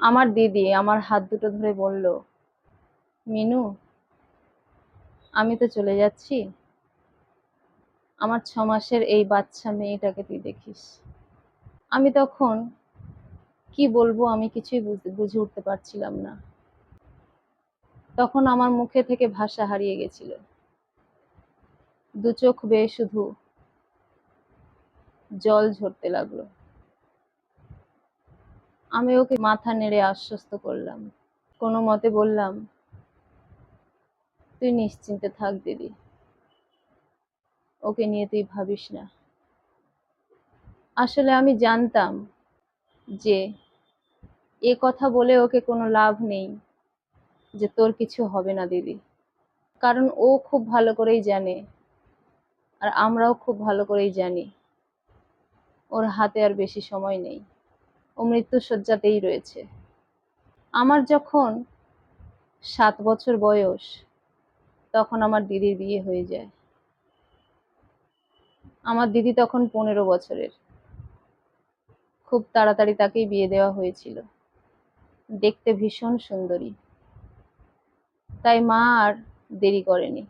আমার দিদি আমার হাত দুটো ধরে বলল, মিনু, আমি তো চলে যাচ্ছি। আমার ছ মাসের এই বাচ্চা মেয়েটাকে তুই দেখিস। আমি তখন কি বলব আমি কিছুই বুঝ- উঠতে পারছিলাম না। তখন আমার মুখে থেকে ভাষা হারিয়ে গেছিল। দু চোখ বেয়ে শুধু জল ঝরতে লাগল। আমি ওকে মাথা নেড়ে আশ্বস্ত করলাম। কোনো মতে বললাম, তুই নিশ্চিন্তে থাক দিদি। ওকে নিয়ে তুই ভাবিস না। আসলে আমি জানতাম যে এ কথা বলে ওকে কোনো লাভ নেই, যে তোর কিছু হবে না দিদি। কারণ ও খুব ভালো করেই জানে, আর আমরাও খুব ভালো করেই জানি, ওর হাতে আর বেশি সময় নেই। ও মৃত্যু শয্যাতেই রয়েছে। আমার যখন সাত বছর বয়স, তখন আমার দিদির বিয়ে হয়ে যায়। আমার দিদি তখন পনেরো বছরের। খুব তাড়াতাড়ি তাকেই বিয়ে দেওয়া হয়েছিল। দেখতে ভীষণ সুন্দরী। তাই মা আর দেরি করেনি।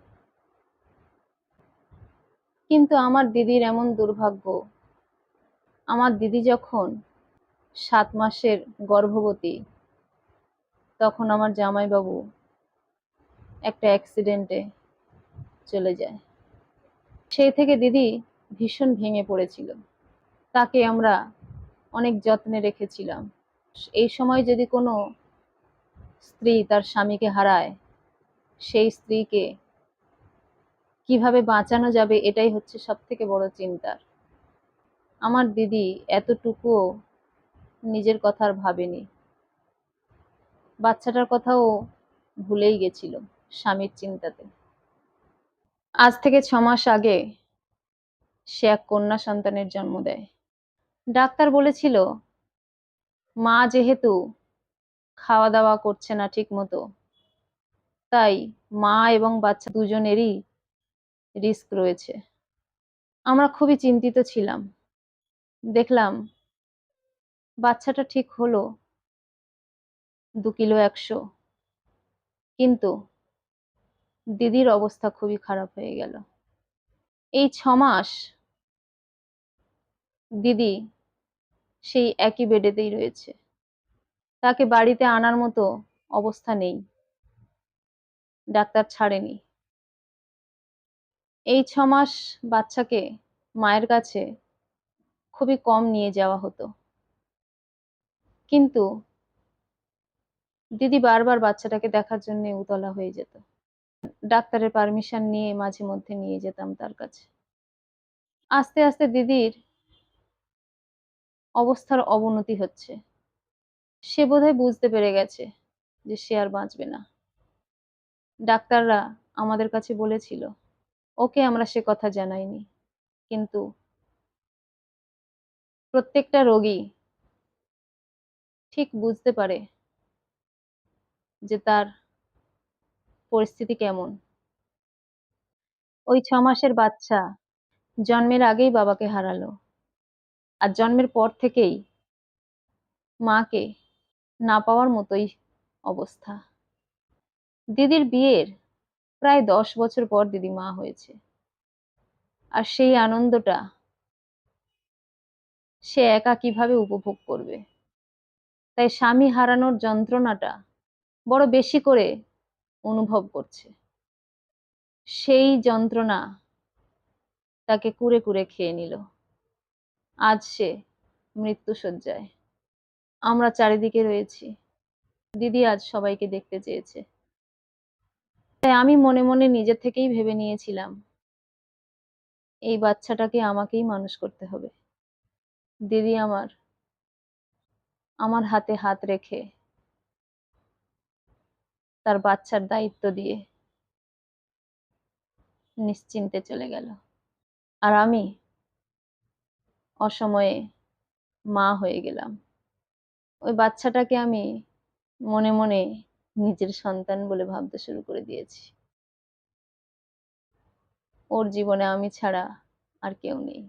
কিন্তু আমার দিদির এমন দুর্ভাগ্য, আমার দিদি যখন সাত মাসের গর্ভবতী। তখন আমার জামাইবাবু একটা অ্যাক্সিডেন্টে চলে যায়। সেই থেকে দিদি ভীষণ ভেঙে পড়েছিল। তাকে আমরা অনেক যত্নে রেখেছিলাম। এই সময় যদি কোনো স্ত্রী তার স্বামীকে হারায়, সেই স্ত্রীকে কীভাবে বাঁচানো যাবে এটাই হচ্ছে সব থেকে বড় চিন্তার। আমার দিদি এতটুকুও নিজের কথা আর ভাবেনি। বাচ্চাটার কথাও ভুলেই গেছিল স্বামীর চিন্তাতে। আজ থেকে ছ মাস আগে সে এক কন্যা সন্তানের জন্ম দেয়। ডাক্তার বলেছিল, মা যেহেতু খাওয়া দাওয়া করছে না ঠিক মতো তাই মা এবং বাচ্চা দুজনেরই রিস্ক রয়েছে। আমরা খুবই চিন্তিত ছিলাম। দেখলাম বাচ্চাটা ঠিক হলো। দু কিলো একশো। কিন্তু দিদির অবস্থা খুবই খারাপ হয়ে গেল। এই ছ মাস দিদি সেই একই বেডেতেই রয়েছে। তাকে বাড়িতে আনার মতো অবস্থা নেই। ডাক্তার ছাড়েনি। এই ছ মাস বাচ্চাকে মায়ের কাছে খুবই কম নিয়ে যাওয়া হতো। কিন্তু দিদি বারবার বাচ্চাটাকে দেখার জন্য উতলা হয়ে যেত। ডাক্তারের পারমিশন নিয়ে মাঝে মধ্যে নিয়ে যেতাম তার কাছে। আস্তে আস্তে দিদির অবস্থার অবনতি হচ্ছে। সে বোধহয় বুঝতে পেরে গেছে যে সে আর বাঁচবে না। ডাক্তাররা আমাদের কাছে বলেছিল, ওকে আমরা সে কথা জানাইনি। কিন্তু প্রত্যেকটা রোগী ঠিক বুঝতে পারে যে তার পরিস্থিতি কেমন। ওই ছ মাসের বাচ্চা জন্মের আগেই বাবাকে হারালো আর জন্মের পর থেকেই মাকে না পাওয়ার মতোই অবস্থা। দিদির বিয়ের প্রায় দশ বছর পর দিদি মা হয়েছে আর সেই আনন্দটা সে একা কীভাবে উপভোগ করবে? তাই স্বামী হারানোর যন্ত্রণাটা বড় বেশি করে অনুভব করছে। সেই যন্ত্রণা তাকে কুরে কুরে খেয়ে নিল। আজ সে মৃত্যুসজ্জায় আমরা চারিদিকে রয়েছি। দিদি আজ সবাইকে দেখতে চেয়েছে। তাই আমি মনে মনে নিজের থেকেই ভেবে নিয়েছিলাম, এই বাচ্চাটাকে আমাকেই মানুষ করতে হবে। দিদি আমার আমার হাতে হাত রেখে তার বাচ্চার দায়িত্ব দিয়ে নিশ্চিন্তে চলে গেল। আর আমি অসময়ে মা হয়ে গেলাম। ওই বাচ্চাটাকে আমি মনে মনে নিজের সন্তান বলে ভাবতে শুরু করে দিয়েছি। ওর জীবনে আমি ছাড়া আর কেউ নেই।